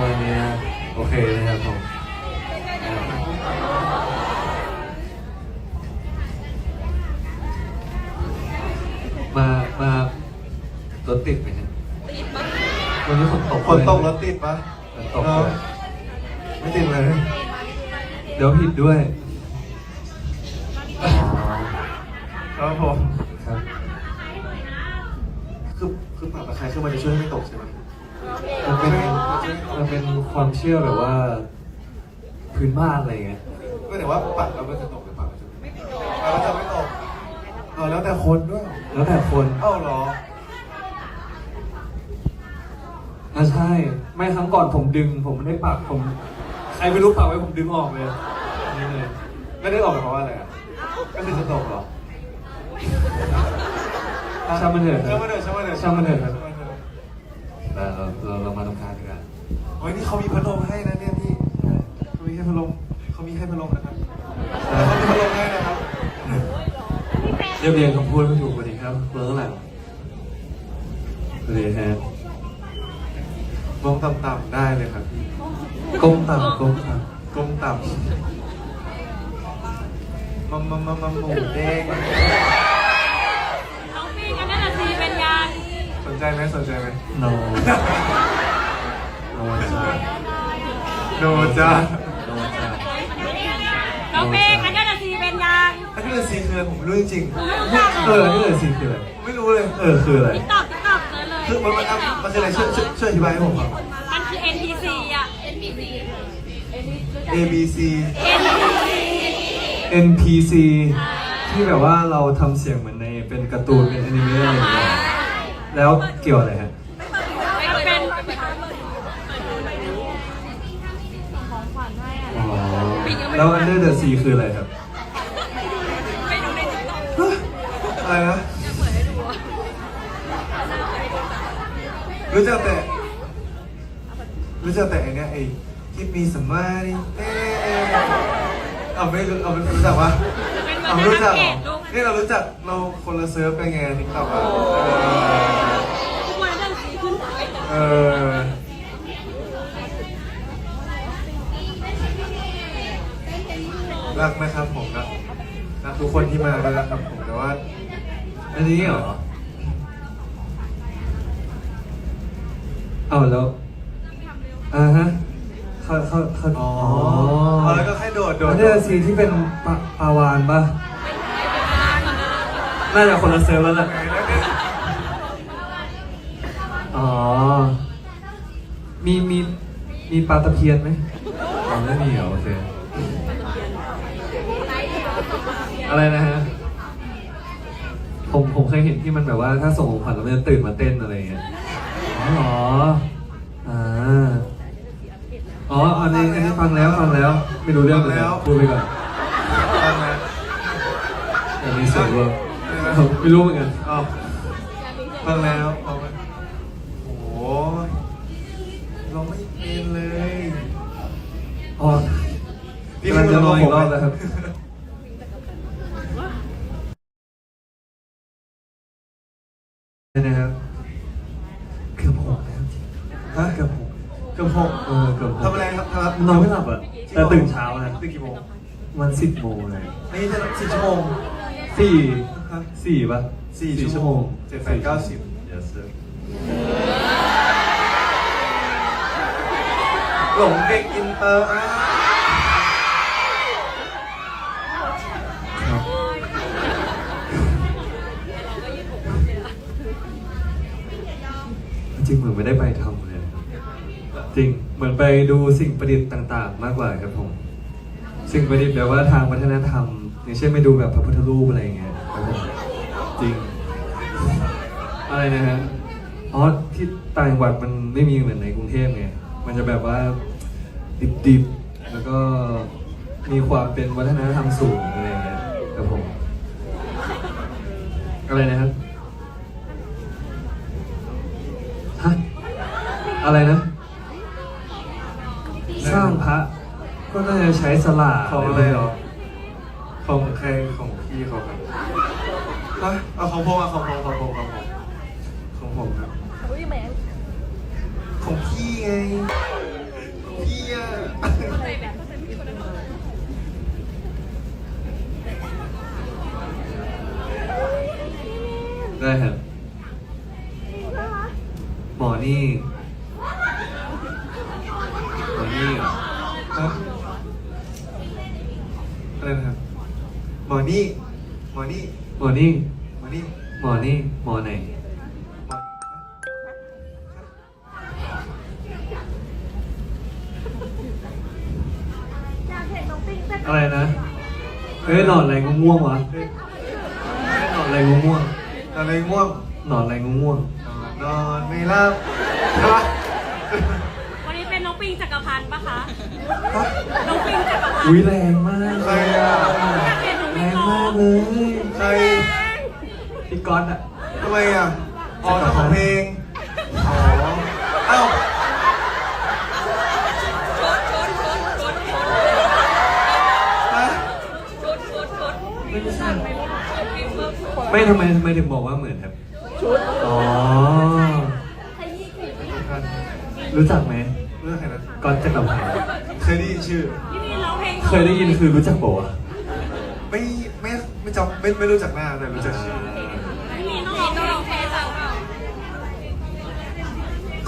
ประมาณนี้นะโอเคนะครับผมมา มารถติดไหมเนี่ยวันนี้ฝนตกฝนตกรถติดปะฝนตกด้วยไม่ติดเลย เดี๋ยวผิดด้วยอ๋อครับผมครับคือคือปรับตะไคร้คือมันจะช่วยให้ไม่ตกใช่ไหมมันเป็น มันเป็นความเชื่อแบบว่า พื้นบ้านอะไรอย่างเงี้ยไม่แต่ว่าปัดแล้วมันจะตกหรือเปล่าจะไม่ตกแล้วจะไม่ตกเอาแล้วแต่คนด้วยแล้วแต่คนเอ้าเหรออะใช่ ไม่ครั้งก่อนผมดึง ผมไม่ได้ปักผมใครไม่รู้ปักไว้ผมดึงออกเลยนี่เลยไม่ได้ออกเพราะว่าอะไรอะก็คือจะตกเหรอช่างมันเถอะคช่ารังบมันเถอะช่างมันเถอะช่างมันเถอะครับช่างมันเถอะแต่เราเราเรามา โอ้ยนี่เขามีพัดลมให้นะเนี่ยพี่เขามีให้พัดลมเขามีให้พัดลมนะครับเขามีพัดลมให้นะครับเรียบเรียงคำพูดไม่ถูกสวัสดีครับเบอร์หลังสวัสดีฮะลงต่ำๆได้เลยครับพี่ก้มต่ำก้มต่ำก้มต่ำมัมมัมมัมมัมหมูเด้งน้องปีกันนั่นน่ะสิเป็นยังสนใจไหมสนใจไหม no โนจ้า no จ้าน้องปีกันนั่นน่ะสิเป็นยังถ้าคือซีคือผมไม่รู้จริงผมไม่รู้จักเออนี่เลยสิคืออะไรๆไม่รู้เลยเออคืออะไรติ๊กตอกติ๊กตอกเลยเลยคือมันมันอะมันคืออะไรช่วยช่วยช่วยอธิบายให้ผมครับมันคือ NPC อะ NPC A B C NPC ที่แบบว่าเราทำเสียงเหมือนในเป็นการ์ตูนเป็นอนิเมะอะไรอย่างเงี้ยแล้วเกี่ยวอะไรฮะ เป็น อ๋อ แล้ว Under the Sea คืออะไรครับอะไรนะรู้จักแต่รู้จักแต่ไอ้เนี่ยไอ้ที่มีสมาธิเอ๊ะเอาไม่รู้เอาไม่รู้จักวะเป็นเหมืเอาอนไม่ในรู้จัมากเหรเก็อตลูกนี่เรารู้จักเราคนละเซิร์ฟกันไงทิกตอกอะทุกวันนั่นสีขึ้นไปเออ รักนะครับผมรักรักทุกคนที่มาด้วยนะครับผมแต่ว่า อันนี้เหรอเอาแล้วอ่าฮะเขาเขาเขาอ๋อเอาแล้วก็แค่โดดโดดอันเดอร์ซีที่เป็นปลาปลาวานปะน่าจะคนละเซิร์ฟแล้วแหละอ๋อ มีมีมีปลาตะเพียนไหมอ๋อไม่มีเหรอโอเค อะไรนะฮะ ผมผมเคยเห็นที่มันแบบว่าถ้าส่งของขวัญแล้วมันจะตื่นมาเต้นอะไรอย่างเงี้ยอ๋อเหรออ่าอ๋ออันนี้อันนี้ฟังแล้วฟังแล้ว ไม่รู้เรื่องเหมือนกันพูดไปก่อนฟังนะอันนี้ส่วนรวมผมไม่รู้เหมือนกันอ๋อฟังแล้วฟังแล้วโอ้โหเราไม่เป็นเลยอ๋อกำลังจะลองอีกรอบแล้วครับ นี่นะครับเกือบหกแล้ว ฮะ เกือบหก เกือบ หกเออเกือบหกทำอะไรครับครับนอนไม่หลับอะแต่ตื่นเช้านะตื่นกี่โมงวันสิบโมงเลยนี่จะสี่ชั่วโมง สี่ฮะสี่ปะสี่ชั่วโมงเจ็ดแปดเก้าสิบ yes sir หลงเด็กอินเตอร์อะครับจริงเหมือนไม่ได้ไปทำเลย จริงเหมือนไปดูสิ่งประดิษฐ์ต่าง ๆ มากกว่าครับผม สิ่งประดิษฐ์แบบว่าทางวัฒนธรรม อย่างเช่นไปดูแบบพระพุทธรูปอะไรอย่างเงี้ยครับผมจริง อะไรนะฮะอ๋อที่ต่างจังหวัดมันไม่มีเหมือนในกรุงเทพไงมันจะแบบว่าดิบๆแล้วก็มีความเป็นวัฒนธรรมสูงอะไรอย่างเงี้ยครับผมอะไรนะครับฮะอะไรนะ ร้างพระก็น่าจะใช้สลากของอะไรหรอ ของใครของพี่เขาครับะเอาของผมอะของผมของผมของผมของผมครับ ของพี่ไง พี่อะได้ครับหมอนี่ อะไรนะครับหมอนี่หมอนี่หมอนี่หมอนี่หมอนี่หมอไหนหมออะไรนะเฮ้ยหนอนอะไรง่วงๆวะเฮ้ยหนอนอะไรง่วงอะไรง่วงๆหนอนอะไรง่วงนอนไม่หลับ พันธ์ปะคะฮะน้องปิงจักรพันๆอุ้ยธ์แรงมากใครอะ อยากเห็นน้องแรปิงงร้อมากงเลยใครพี่ก๊อตอะทำไมอะอ๋อเจ้าของเพลงอ๋อเอ้าฮะไม่ทำไมทำไมถึงบอกว่าเหมือนครับชุดอ๋อรู้จักไหม เรื่องใครนะ ก๊อตจักรพันธ์เคยได้ยินชื่อ พี่มีร้องเพลงเคยได้ยินคือรู้จักบอกว่าวะไม่ไม่ไม่จำไม่ไม่รู้จักหน้าแต่รู้จักชื่อ พี่มีน้องร้องร้องเพลงจัง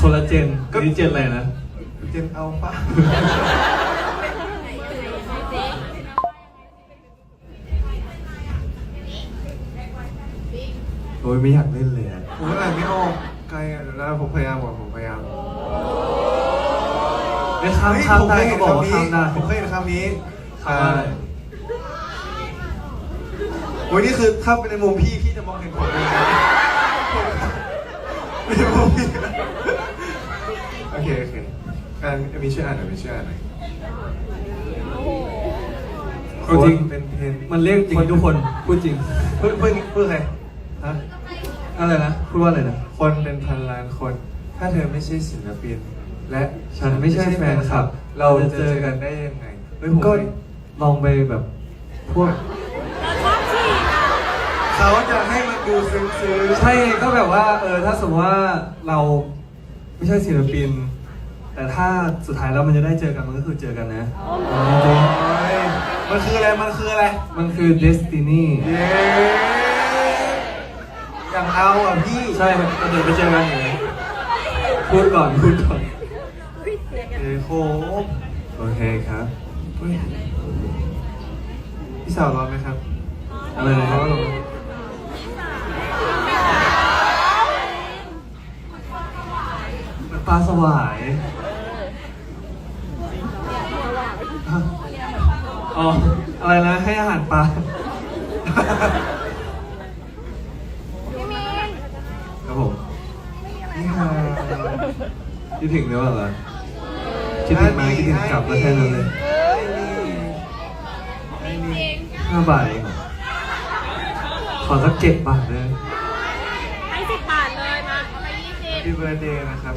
คนละเจนนี่เจนอะไรนะ เจนอัลฟาโอ้ยไม่อยากเล่นเลยอะผมอ่านไม่ออกไกลอะแล้วผมพยายามบอกผมพยายาม ไม่ข้ามเฮ้ยข้ามผมได้เคยเห็เขานบอกว่าคำนี้ข้ามได้ ผมเคยเห็นคำนี้ข้ามได้โอ้ยนี่คือถ้าเป็นในมุมพี่พี่จะมองเห็นผมเลยนะในมุมพี่โอเคโอเคอ่านมีช่วยอ่านหน่อยมีช่วยอ่านหน่อยเอาจริง เป็นเพนมันเรียกจริงทุกคนพูดจริง เพื่อเพื่อเพื่อใครฮะ อะไรนะพูดว่าอะไรนะ คนเป็นพันล้านคน ถ้าเธอไม่ใช่ศิลปิน และฉันไม่ใช่แฟนคลับ เราจะเจอกันได้ยังไงเฮ้ยผมก็เคยลองไปแบบพวกเราชอบฉีกอะเขาจะให้มันดูซึ้งๆใช่ก็แบบว่าเออถ้าสมมติว่าเราไม่ใช่ศิลปิน แต่ถ้าสุดท้ายแล้วมันจะได้เจอกันมันก็คือเจอกันนะจริงโอ้ยมันคืออะไร มันคืออะไรๆมันคือ destiny เย้อย่างเอาอะพี่ ใช่มันเดี๋ยวไปเจอกันอย่างนี้พูดก่อนพูดก่อนเอ้โหโอเคครับเฮ้ยพี่สาวร้อนไหมครับ อะไรนะครับ ปลาสวายอ๋อ อะไรนะ ให้อาหารปลาครับผมนี่ค่ะคิดถึงหรือเปล่าล่ะ คิดถึงไหมคิดถึงกลับมาแค่นั้นเลยห้าบาทเองเหรอขอสักเจ็ดบาทเลยให้สิบบาทเลยมาเอาไปยี่สิบพี่เบอร์เดย์นะครับ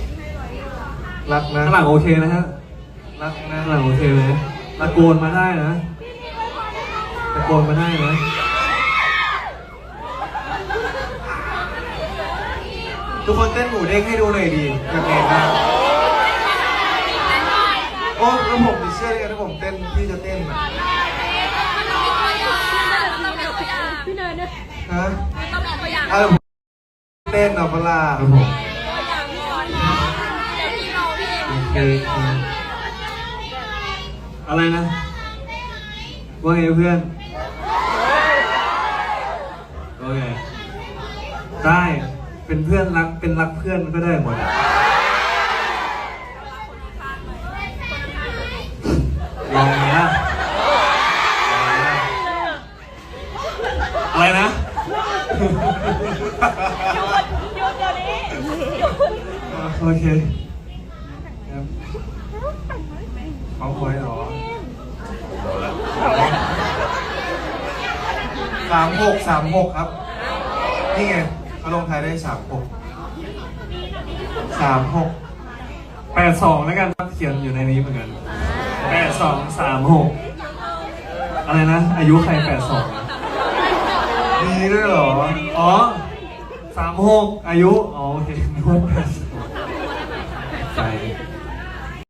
รักนะข้างหลังโอเคนะฮะรักนะข้างหลังโอเคไหมตะโกนมาได้นะตะโกนมาได้นะทุกคนเต้นหมูเด้งให้ดูหน่อยดีอยากเห็นนะโอ้แล้วผมจะเชื่อได้ไงถ้าผมเต้นพี่จะเต้นอะพี่เนยเนี่ยฮะต้องมีตัวอย่างเอาผมเต้นเอาเปะล่าครับผมตัวอย่างก่อนเดี๋ยวพี่เราพี่โอเคครับอะไรนะ ว่าไงเพื่อนว่าไงได้เป็นเพื่อนรักเป็นรักเพื่อนก็ได้หมดอะลองไหมล่ะลองไหมล่ะอะไรนะ หยุดเดี๋ยวนี้โอเคครับเอาไว้เหรอสามหกสามหกครับ นี่ไงเขาลงท้ายได้สามหกสามหกแปดสองแล้วกันครับเขียนอยู่ในนี้เหมือนกันแปดสองสามหกอะไรนะ อายุใครแปดสอง มีด้วยเหรอ อ๋อสามหกอายุ อ๋อโอเคนึกว่า